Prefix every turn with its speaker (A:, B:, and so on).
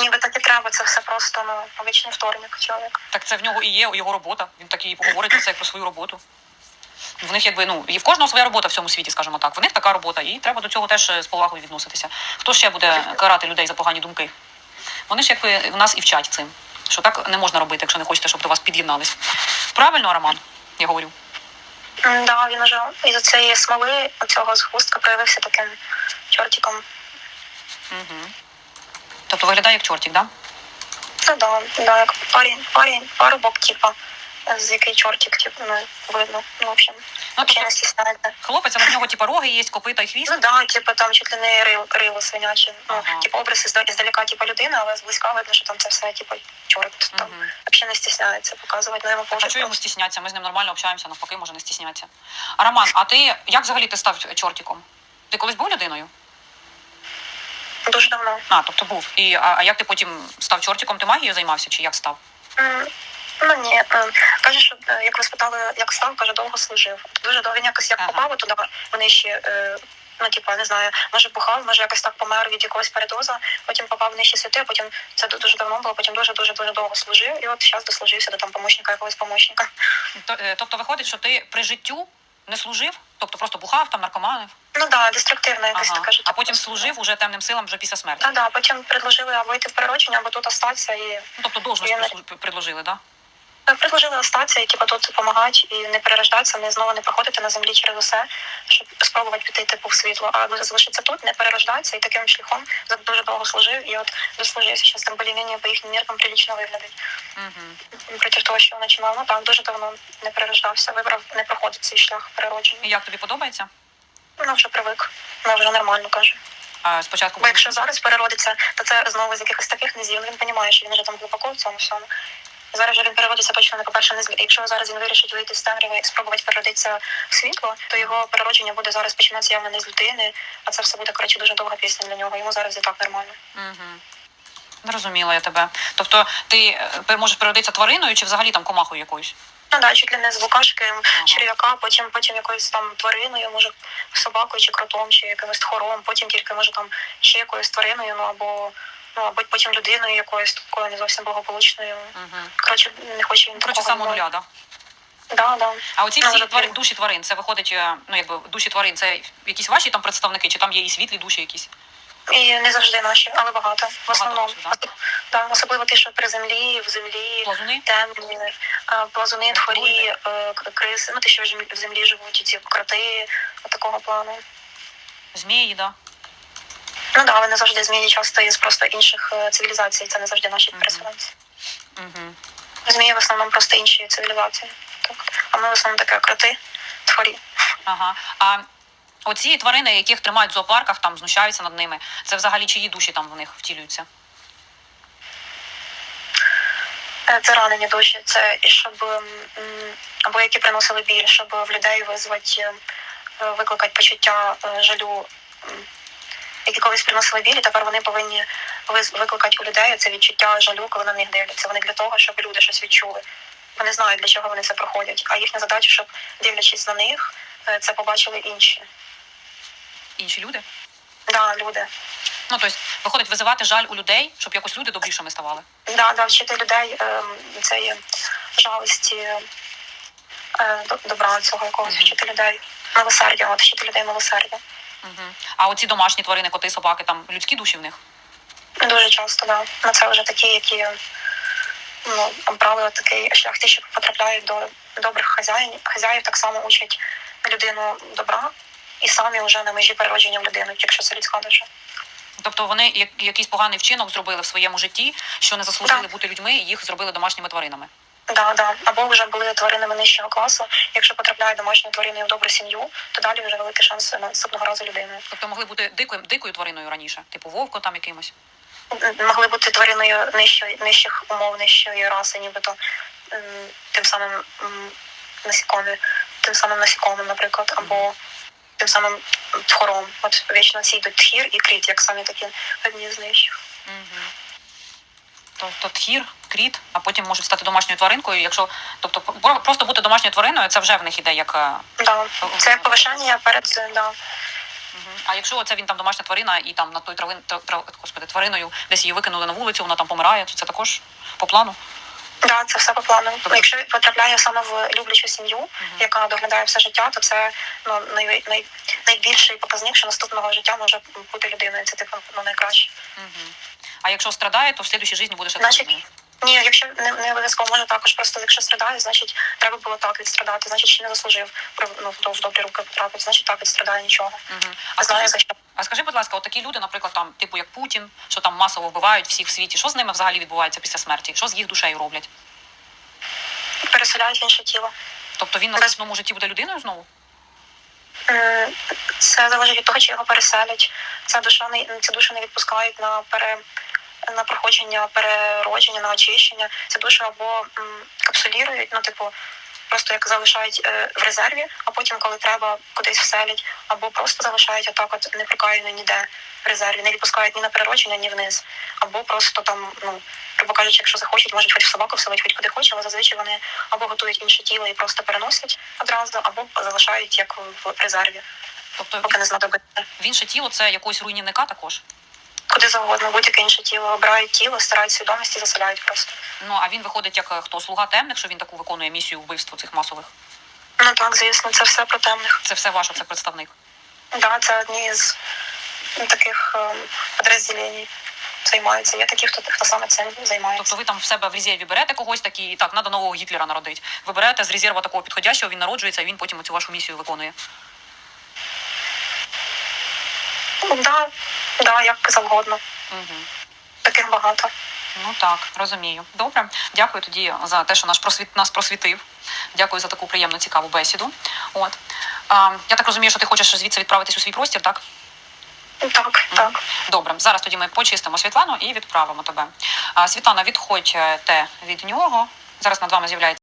A: Ніби так і треба, це все просто ну, обичний вторник чоловік.
B: Так це в нього і є його робота. Він так і поговорить про це як про свою роботу. В них якби ну і в кожного своя робота в цьому світі, скажімо так. В них така робота, і треба до цього теж е, з повагою відноситися. Хто ще буде карати людей за погані думки? Вони ж якби в нас і вчать цим, що так не можна робити, якщо не хочете, щоб до вас під'єднались. Правильно, Роман? Я говорю.
A: М, Да, він уже із цієї смоли цього згустка проявився таким чортиком.
B: Угу. Тобто виглядає як чортик, да?
A: Ну да, да, як парень, парень, парубок, типа, з який чортик, типу, ну, видно. Ну, в общем,
B: Ну,
A: взагалі
B: тобто,
A: не стісняється.
B: хлопець, але в нього типу, роги є, копита і хвіст.
A: Ну да, типу там чуть ли не рило, рило свиняче. Ну,
B: Ага.
A: типу образ ізда- здалека, типу людина, але зблизька видно, що там це все, типу, чорт. Там
B: Мгм.
A: взагалі не стісняється показувати, ну йому
B: А чого йому стісняться? Ми з ним нормально общаємося, навпаки, може не стісняться. А Роман, а ти як взагалі ти став чортиком? Ти колись був людиною?
A: Дуже давно.
B: А, тобто був. І а, а як ти потім став чортиком? Ти магією займався чи як став?
A: М, Ну ні, е, каже, що е, як ви спитали, як став, каже, довго служив. Дуже довго він якось як
B: Ага.
A: попав туди, вони ще. е, Ну, типа, не знаю, може бухав, може якось так помер від якогось передоза, потім попав в нижчі світи, а потім це дуже давно було, потім дуже дуже дуже довго служив, і от зараз дослужився до там помощника якогось помощника.
B: Е, Тобто виходить, що ти при життю не служив, тобто просто бухав, там наркоманив,
A: Ну да, деструктивно якесь
B: ага.
A: таке життя.
B: а потім служив уже темним силам вже після смерті.
A: Так, да, потім предложили або йти в переродження, або тут остатися і
B: Ну, тобто
A: не-
B: прислу- предложили, да?
A: Так, предложили остатися і типу, тут допомагати і не перерождатися, не знову не проходити на землі через усе, щоб спробувати піти типу в світло, а залишитися тут, не перерождатися і таким шляхом за- дуже довго служив. І от дослужився зараз там более по їхнім міркам прилічно виглядить.
B: Угу.
A: Проти того, що починав, ну так дуже давно не перерождався, вибрав не проходити цей шлях переродження.
B: І як тобі подобається?
A: Ну вже привик, ну вже нормально каже.
B: А, спочатку
A: Бо якщо зараз переродиться, то це знову з якихось таких низів. Ну, Він розуміє, що він вже там глибоко в цьому всьому. Зараз же він переродиться точно не по-перше, не Якщо зараз він вирішить вийти з темряви і спробувати переродитися в світло, то його переродження буде зараз починатися явно не з людини, а це все буде коротше дуже довга пісня для нього. Йому зараз і так нормально.
B: Угу. Зрозуміла я тебе. Тобто ти е, можеш переродитися твариною чи взагалі там комахою якоюсь?
A: Ну да, чуть ли не з букашки, черв'яка, потім потім якоюсь там твариною, може собакою чи кротом, чи якимось тхором, потім тільки може там ще якоюсь твариною, ну або ну або потім людиною якоюсь такою не зовсім благополучною.
B: Угу.
A: Коротше, не хочу він
B: Коротше,
A: такого
B: саме
A: не
B: да?
A: Да, да.
B: А оці
A: Ну,
B: всі
A: вже
B: твари, душі тварин, це виходить, е, ну якби душі тварин, це якісь ваші там представники, чи там є і світлі душі якісь?
A: І не завжди наші, але багато. В основному.
B: ваших, да?
A: Особливо ті, що при землі, в землі,
B: Плазуни?
A: темні, плазуни, тхорі, е, криси, ну ті, що в землі- живуть, і ці кроти такого плану.
B: Змії, да?
A: Ну да, але не завжди змії часто із просто інших е, цивілізацій, це не завжди наші
B: Мгм.
A: переселенці.
B: Угу.
A: Змії в основному просто інші цивілізації. Так. А ми в основному таке кроти, тхорі.
B: Ага. А оці тварини, яких тримають в зоопарках, там знущаються над ними, це взагалі чиї душі там в них втілюються?
A: Е, Це ранені душі, це щоб або які приносили біль, щоб в людей визвати, е, викликати почуття е, жалю, які колись приносили біль, і тепер вони повинні викликати у людей це відчуття жалю, коли на них дивляться. Вони для того, щоб люди щось відчули. Вони знають, для чого вони це проходять. А їхня задача, щоб дивлячись на них, це побачили інші.
B: Інші люди?
A: Да, люди.
B: Ну, тобто, виходить визивати жаль у людей, щоб якось люди добрішими ставали.
A: Да, да, вчити людей ем, цієї жалості, е, до- добра цього якогось,
B: Мгм.
A: вчити людей милосердя, от вчити людей милосердя.
B: Угу. А оці домашні тварини, коти, собаки, там людські душі в них?
A: Дуже часто, да. Це вже такі, які ну, обрали от такий шлях, ті, що потрапляють до добрих хазяїв, хазяїв, так само учать людину добра і самі вже на межі переродження в людину, якщо це людська душа.
B: Тобто вони як, якийсь поганий вчинок зробили в своєму житті, що не заслужили
A: Да.
B: бути людьми, і їх зробили домашніми тваринами.
A: Да, да. Або вже були тваринами нижчого класу. Якщо потрапляє домашньою твариною в добру сім'ю, то далі вже великий шанс наступного разу людиною.
B: Тобто могли бути дикою, дикою твариною раніше, типу вовко там якимось.
A: могли бути твариною нижчої, нижчих умов, нижчої раси, нібито тим самим м, насікомі, тим самим насікомим, наприклад, або тим самим тхором. От вічно ці йдуть тхір і кріт, як самі такі одні з нижчих.
B: Угу. Тобто тхір, кріт, а потім можуть стати домашньою тваринкою. Якщо тобто про- просто бути домашньою твариною, це вже в них іде як е,
A: Да. Це як повишення перед да.
B: Мгм. А якщо це він там домашня тварина і там над той травин, тра- тра- господи, твариною десь її викинули на вулицю, вона там помирає, то це також по плану.
A: Да, це все по плану.
B: Тобто-
A: Якщо потрапляє саме в люблячу сім'ю, яка доглядає все життя, то це ну най, най, найбільший показник, що наступного життя може бути людиною. Це типу ну, найкраще.
B: Угу. А якщо страдає, то в слідущій житті буде ще
A: Значить,
B: твариною.
A: Ні, якщо не, не обов'язково може також, просто якщо страдає, значить треба було так відстрадати, значить ще не заслужив ну, в в добрі руки потрапити, значить так відстрадає нічого.
B: Угу. А
A: Знаю за що.
B: А скажи, будь ласка, от такі люди, наприклад, там, типу як Путін, що там масово вбивають всіх в світі, що з ними взагалі відбувається після смерті? Що з їх душею роблять?
A: Переселяють в інше тіло.
B: Тобто він на
A: Без-
B: наступному житті буде людиною знову?
A: М, Це залежить від того, чи його переселять. Ця душа не ці душі не відпускають на пере на проходження переродження, на очищення. Ці душі або м, капсулірують, ну типу. Просто як залишають е, в резерві, а потім, коли треба, кудись вселять, або просто залишають отак, от не ніде в резерві, не відпускають ні на переродження, ні вниз, або просто там, ну грубо кажучи, якщо захочуть, можуть хоч в собаку вселити, хоч куди хочуть, але зазвичай вони або готують інше тіло і просто переносять одразу, або залишають як в резерві,
B: Тобто
A: поки не знадобиться.
B: в інше тіло це якогось руйнівника також.
A: Куди завгодно, будь-яке інше тіло обирають тіло, стирають свідомість і заселяють просто.
B: Ну а він виходить як е, хто слуга темних, що він таку виконує місію вбивства цих масових.
A: Ну так, звісно, це все про темних.
B: Це все ваше, це представник.
A: Да, це одні з ну, таких ем, підрозділень займаються. Є такі, хто, хто саме цим займається.
B: Тобто ви там в себе в резерві берете когось такий, так, треба нового Гітлера народити. Ви берете з резерва такого підходящого, він народжується, і він потім цю вашу місію виконує.
A: Да, да, як завгодно.
B: Угу.
A: Таких багато.
B: Ну так, розумію. Добре, дякую тоді за те, що наш просвіт нас просвітив. Дякую за таку приємну цікаву бесіду. От а, я так розумію, що ти хочеш звідси відправитись у свій простір, так?
A: Так, так.
B: Добре, зараз тоді ми почистимо Світлану і відправимо тебе. А, Світлана, відходьте від нього. Зараз над вами з'являється.